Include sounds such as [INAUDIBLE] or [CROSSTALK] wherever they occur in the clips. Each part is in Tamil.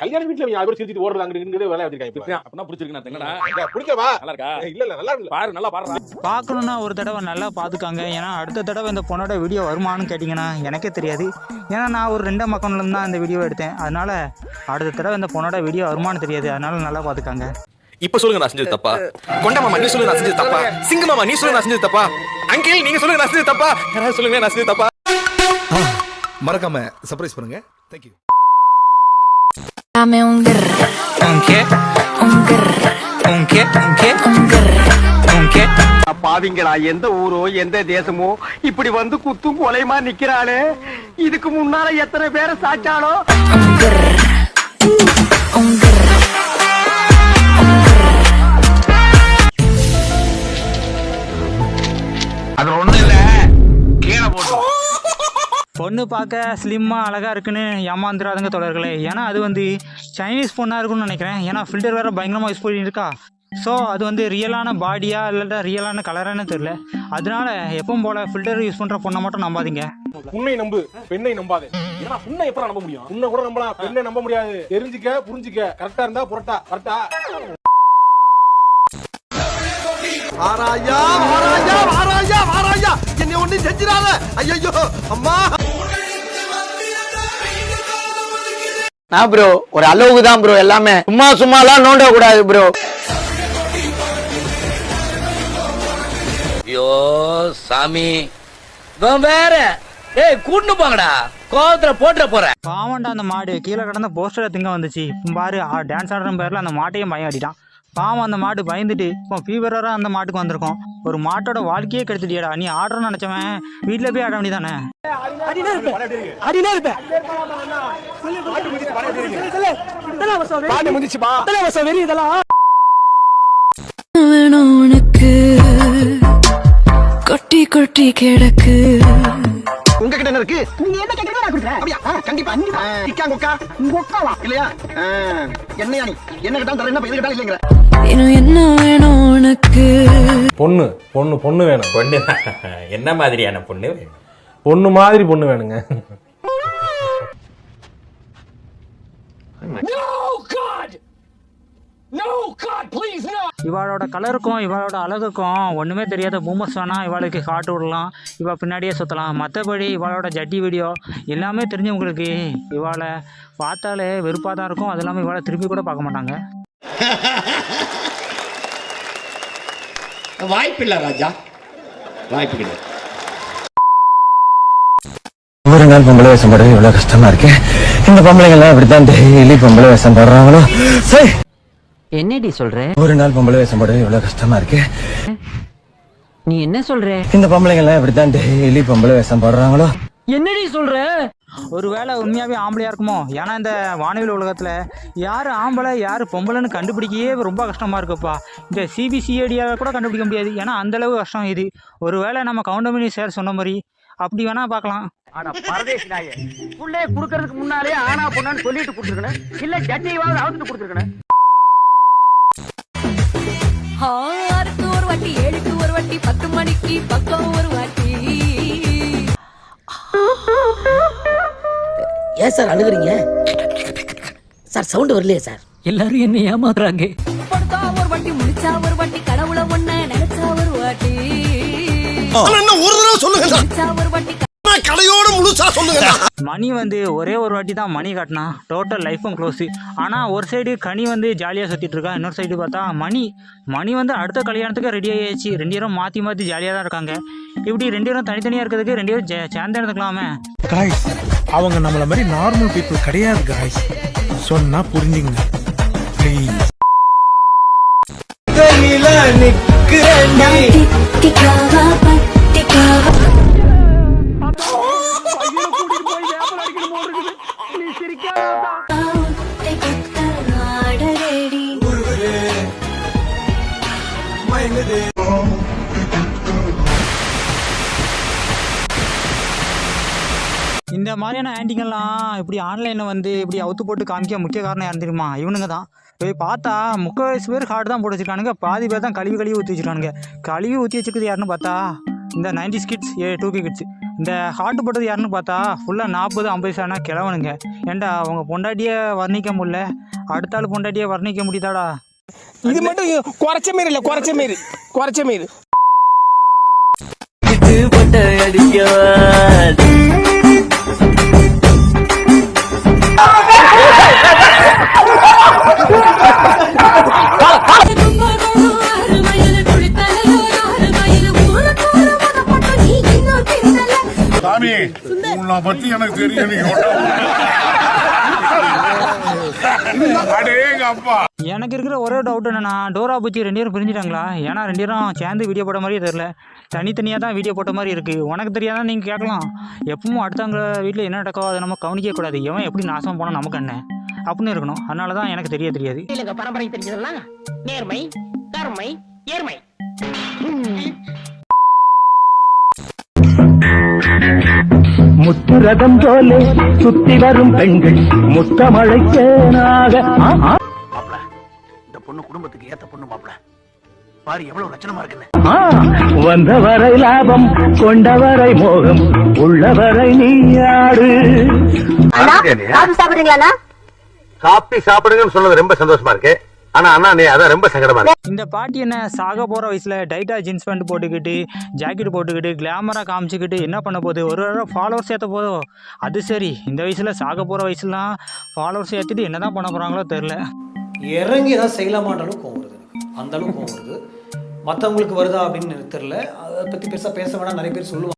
கல்யாண வீட்டுல யாரும் பேர் சிரிச்சிட்டு ஓடுறது வேலை வச்சிருக்காங்க அப்படின்னா பிடிச்சிருக்கு நான் என்னடா பிடிக்கவா நல்லா இருக்கா? இல்ல இல்ல நல்லா இல்ல. பாரு நல்லா ஒரு தடவை நல்லா பார்த்துக்காங்க. ஏன்னா அடுத்த தடவை இந்த பொண்ணோட வீடியோ வருமானு கேட்டிங்கன்னா எனக்கே தெரியாது. ஏன்னா நான் ஒரு ரெண்டாம் அக்கௌண்ட்லேருந்து தான் இந்த வீடியோ எடுத்தேன். அதனால அடுத்த தடவை இந்த பொண்ணோட வீடியோ வருமானு தெரியாது. அதனால நல்லா பார்த்துக்காங்க. இப்ப சொல்லுங்க நான் செஞ்சது தப்பா? கொண்ட மாமா நீ சொல்லுங்க நான் செஞ்சது தப்பா? சிங்க மாமா நீ சொல்லுங்க நான் செஞ்சது தப்பா? அங்கிள் நீங்க சொல்லுங்க நான் செஞ்சது தப்பா? யாராவது சொல்லுங்க நான் செஞ்சது தப்பா? மறக்காம சர்ப்ரைஸ் பண்ணுங்க. Thank you Dame un grr, un qué un grr, un qué un qué un grr. un qué பாவிங்களா எந்த ஊரோ எந்த தேசமோ இப்படி வந்து குத்தும் கொலையுமா நிக்கிறாளே? இதுக்கு முன்னால எத்தனை பேரை சாச்சாலோ Un grr, அது ஒண்ணும் இல்ல. கீழே போட்டு பொண்ணு பார்க்க ஸ்லிம்மாக அழகாக இருக்குன்னு ஏமாந்துடாதுங்க தொடர்களே ஏன்னா அது வந்து சைனீஸ் பொண்ணாக இருக்கும்னு நினைக்கிறேன். ஏன்னா ஃபில்டர் வேறு பயங்கரமாக யூஸ் பண்ணிட்டு இருக்கா ஸோ அது வந்து ரியலான பாடியா இல்லாட்டா ரியலான கலரானு தெரில அதனால எப்பவும் போல் ஃபில்டர் யூஸ் பண்ணுற பொண்ணை மட்டும் நம்பாதீங்க. உன்னை நம்பு பெண்ணை நம்பாதே. ஏன்னா உன்னை எப்ப நம்ப முடியும்? உன்னை கூட நம்பலாம். பெண்ணை நம்ப முடியாது. தெரிஞ்சுக்க புரிஞ்சுக்க. கரெக்டா இருந்தா புரட்டா. கரெக்டா ஆராயா ஆராயா ஆராயா ஆராயா. ஒண்ணு செஞ்சிடாத. ஐயோ அம்மா. நான் ப்ரோ ஒரு அளவுக்கு தான் ப்ரோ எல்லாமே. சும்மா சும்மாலாம் நோண்ட கூடாது ப்ரோ ஐயோ சாமி. வேற. ஏய் கூட்டு போங்கடா. கோவத்துல போட்டுற போற பாவண்டா அந்த மாடு. கீழே கிடந்த போஸ்டரை திங்க வந்துச்சு. இப்போ பாரு டான்ஸ் ஆடுற பேரில் அந்த மாட்டையும் பயம் அடிட்டான் பாவம் அந்த மாடு பயந்துட்டு இப்போ ஃபீவராக அந்த மாட்டுக்கு வந்திருக்கோம். ஒரு மாட்டோட வாழ்க்கையே கெடுத்துட்டியடா நீ ஆடுறன்னு நினச்சவன் வீட்டில் போய் ஆட வேண்டியதானே? உனக்கு. கொட்டி கொட்டி கிடக்கு. உங்ககிட்ட என்ன இருக்கு? நீங்க என்ன கேக்குறீங்க நான் கொடுக்குறேன். அப்படியா? கண்டிப்பா. இக்கா கொக்கா கொக்காவா இல்லையா? என்னையா நீ? என்ன கேட்டாலும் தரேன் என்ன கேட்டாலும் இல்லைங்கிற. இன்னும் என்ன வேணும் உனக்கு? பொண்ணு பொண்ணு பொண்ணு வேணும். பொண்ணு [LAUGHS] என்ன மாதிரியான பொண்ணு பொண்ணு மாதிரி பொண்ணு வேணுங்க. இவளோட கலருக்கும் இவளோட அழகுக்கும் ஒன்றுமே தெரியாத பூமர்ஸ் வேணா இவளுக்கு காட்டு விடலாம். இவ பின்னாடியே சுற்றலாம் மற்றபடி இவளோட ஜட்டி வீடியோ எல்லாமே தெரிஞ்சவங்களுக்கு இவளை பார்த்தாலே வெறுப்பாக தான் இருக்கும். அது இல்லாமல் இவளை திருப்பி கூட பார்க்க மாட்டாங்க. [LAUGHS] வாய்ப்பில்லை ராஜா. வாய்ப்பு கிடையாது. ஒரு நாள் பொம்பளை வேஷம் போடவே இவ்வளவு கஷ்டமா இருக்கு. இந்த பொம்பளைங்க எல்லாம் இப்படித்தான் டெய்லி பொம்பளை வேஷம் போடுறாங்களோ? சரி என்னடி சொல்ற? ஒரு நாள் பொம்பளை வேஷம் போடவே இவ்வளவு கஷ்டமா இருக்கு. நீ என்ன சொல்ற? இந்த பொம்பளைங்க எல்லாம் இப்படித்தான் டெய்லி பொம்பளை வேஷம் போடுறாங்களோ? என்னடி சொல்ற? ஒருவேளை உண்மையாகவே ஆம்பளையாக இருக்குமோ? ஏன்னா இந்த வானவில் உலகத்தில் யார் ஆம்பளை யார் பொம்பளைன்னு கண்டுபிடிக்கவே ரொம்ப கஷ்டமாக இருக்குப்பா. இந்த சிபிசிஐடியாவை கூட கண்டுபிடிக்க முடியாது. ஏன்னா அந்தளவு கஷ்டம் இது. ஒருவேளை நம்ம கவுண்டமணி சார் சொன்ன மாதிரி அப்படி வேணால் பார்க்கலாம். ஆனா பரதேசி நாயே புள்ளைய குடுக்கறதுக்கு முன்னாலே ஆனா பொண்ணான்னு சொல்லிட்டு கொடுத்துருக்கணும். இல்ல ஜட்டியாவது அவுத்துட்டு கொடுத்துருக்கணும். ஆறுக்கு ஒரு வாட்டி ஏழுக்கு ஒரு வாட்டி பத்து மணிக்கு பக்கம் ஒரு ஏன் சார் அழுகுறீங்க? சார் சவுண்ட் வரலையே சார். எல்லாரும் என்ன ஏமாத்துறாங்க. படுத்தா ஒரு வாட்டி முடிச்சா ஒரு வாட்டி கடவுளை ஒண்ண நினைச்சா ஒரு வாட்டி. என்ன ஒரு தடவை சொல்லுங்க முடிச்சா ஒரு வாட்டி கடையோட முழுசா சொல்லுங்க மணி வந்து ஒரே ஒரு வாட்டி தான் மணி காட்டினா. டோட்டல் லைஃபும் க்ளோஸு ஆனால் ஒரு சைடு கனி வந்து ஜாலியாக சுற்றிட்டு இருக்கா. இன்னொரு சைடு பார்த்தா மணி. மணி வந்து அடுத்த கல்யாணத்துக்கு ரெடி ஆகியாச்சு ரெண்டு பேரும் மாற்றி மாற்றி ஜாலியாக தான் இருக்காங்க. இப்படி ரெண்டு பேரும் தனித்தனியாக இருக்கிறதுக்கு ரெண்டு பேரும் சேர்ந்து காய்ஸ் அவங்க நம்மள மாதிரி நார்மல் பீப்புள் கிடையாது காய்ஸ் சொன்னா புரிஞ்சுங்க ப்ளீஸ் பட்டிக்காவா இந்த மாதிரியான ஆண்டிங்கெல்லாம் இப்படி ஆன்லைனில் வந்து இப்படி அவுத்து போட்டு காமிக்க முக்கிய காரணம் யாரும் தெரியுமா? இவனுங்க தான். போய் பார்த்தா முக்கால்வாசி பேர் ஹார்ட் தான் போட்டு வச்சிருக்கானுங்க. பாதி பேர் தான் கழுவி கழுவி ஊற்றி வச்சிருக்கானுங்க. கழுவி ஊற்றி வச்சிருக்கிறது யாருன்னு பார்த்தா இந்த நைன்டி கிட்ஸ் ஏ டூ கே கிட்ஸ் இந்த ஹார்ட் போட்டது யாருன்னு பார்த்தா ஃபுல்லாக நாற்பது ஐம்பது வயசான கிழவனுங்க. ஏன்டா அவங்க பொண்டாட்டியை வர்ணிக்க முடியல? அடுத்த ஆள் பொண்டாட்டியை வர்ணிக்க முடியுதாடா? இது மட்டும் குறைச்ச மாரி இல்ல குறைச்ச மாரி. குறைச்ச மாரி. சாமி உன்னை பத்தி எனக்கு தெரியும் எனக்கு இருக்கிற ஒரே டவுட் என்னன்னா டோரா பூச்சி ரெண்டு பேரும் பிரிஞ்சிட்டாங்களா? ஏன்னா ரெண்டு பேரும் சேர்ந்து வீடியோ போட்ட மாதிரியே தெரில தனித்தனியாக தான் வீடியோ போட்ட மாதிரி இருக்குது உனக்கு தெரியாதான் நீங்கள் கேட்கலாம். எப்பவும் அடுத்தவங்க வீட்டில் என்ன நடக்கோ அதை நம்ம கவனிக்கவே கூடாது. எவன் எப்படி நாசம் போனால் நமக்கு என்ன? அப்படின்னு இருக்கணும். அதனால தான் எனக்கு தெரிய தெரியாது. பரம்பரை தெரிஞ்சதெல்லாம் நேர்மை கருமை ஏர்மை முத்துரதம் போலே சுத்தி வரும் பெண்கள் முத்தமழைக்கேனாக. இந்த பொண்ணு குடும்பத்துக்கு ஏத்த பொண்ணு மாப்பிள. பாரு எவ்வளவு லட்சணமா இருக்குன்னு. வந்தவரை லாபம் கொண்டவரை மோகம் உள்ளவரை நீயாடு சாப்பிடுறீங்களா காப்பி சாப்பிடுங்கன்னு சொன்னது ரொம்ப சந்தோஷமா இருக்கு. ஆனா அண்ணா நீ அதான் ரொம்ப சங்கடமா இருக்கு. இந்த பாட்டி என்ன சாக போகிற வயசில் டைட்டாக ஜீன்ஸ் பேண்ட் போட்டுக்கிட்டு ஜாக்கெட் போட்டுக்கிட்டு கிளாமராக காமிச்சிக்கிட்டு என்ன பண்ண போகுது? ஒரு ஒரு ஃபாலோவர்ஸ் ஏற்ற போதோ? அது சரி. இந்த வயசில் சாக போகிற வயசுலாம் ஃபாலோவர்ஸ் ஏற்றிட்டு என்ன தான் பண்ண போகிறாங்களோ தெரில இறங்கி ஏதாவது செய்யலாமான்ற அளவுக்கு கோவம் வருது. அந்த அளவுக்கு கோவம் வருது. மற்றவங்களுக்கு வருதா அப்படின்னு தெரியல. அதை பற்றி பெருசாக பேச வேணாம். நிறைய பேர் சொல்லுவாங்க.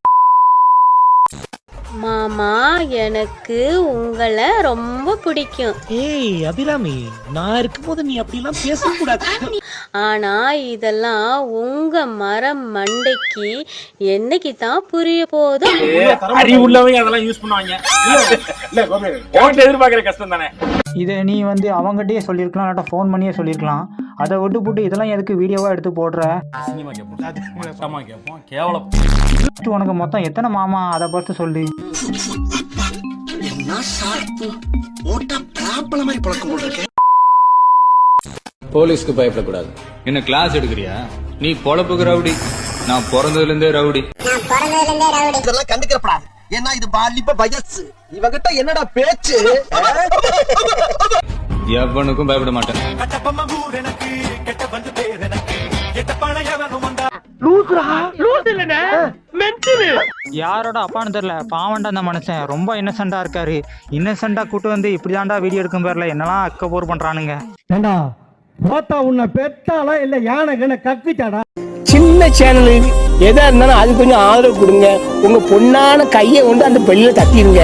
மாமா எனக்கு உங்களை ரொம்ப பிடிக்கும். ஏய் அபிராமி நான் இருக்கும்போது நீ அப்படிலாம் பேசக்கூடாது. ஆனா இதெல்லாம் உங்க மரம் மண்டைக்கு என்னைக்கு தான் புரிய போதும் அறிவுள்ளவங்க அதெல்லாம் யூஸ் பண்ணுவாங்க. இல்ல எதிர்பார்க்கிற கஷ்டம் தானே? இதை நீ வந்து அவங்ககிட்டயே சொல்லியிருக்கலாம் இல்லாட்டா ஃபோன் பண்ணியே சொல்லியிருக்கலாம். அதை விட்டு போட்டு இதெல்லாம் எதுக்கு வீடியோவாக எடுத்து போடுற? சினிமா கேட்போம் கேட்போம் கேவலம். உனக்கு மொத்தம் எத்தனை மாமா? அதை பார்த்து சொல்லு. போட்டா பிராப்பல மாதிரி பழக்கம் போல இருக்கு. போலீஸ்க்கு பயப்படக்கூடாது. என்ன கிளாஸ் எடுக்கிறியா? நீ பொழப்புக்கு ரவுடி. நான் பிறந்ததுல இருந்தே ரவுடி. இதெல்லாம் கண்டுக்கிறப்படாது. ஏன்னா இது வாலிப வயசு இவகிட்ட என்னடா பேச்சு? எவனுக்கும் பயப்பட மாட்டேன். யாரோட அப்பான்னு தெரில பாவண்டா அந்த மனுஷன். ரொம்ப இன்னசென்ட்டாக இருக்காரு. இன்னசென்ட்டாக கூட்டு வந்து இப்படி தாண்டா வீடியோ எடுக்கும் பேரில் என்னெல்லாம் அக்கப்போர் பண்ணுறானுங்க ஏண்டா? போத்தா உன்னை பெத்தாளா இல்ல யானை கண்ண கக்குச்சாடா? சின்ன சேனல் எதா இருந்தாலும் அது கொஞ்சம் ஆதரவு கொடுங்க. உங்க பொண்ணான கையை கொண்டு அந்த பெல்லில தட்டிடுங்க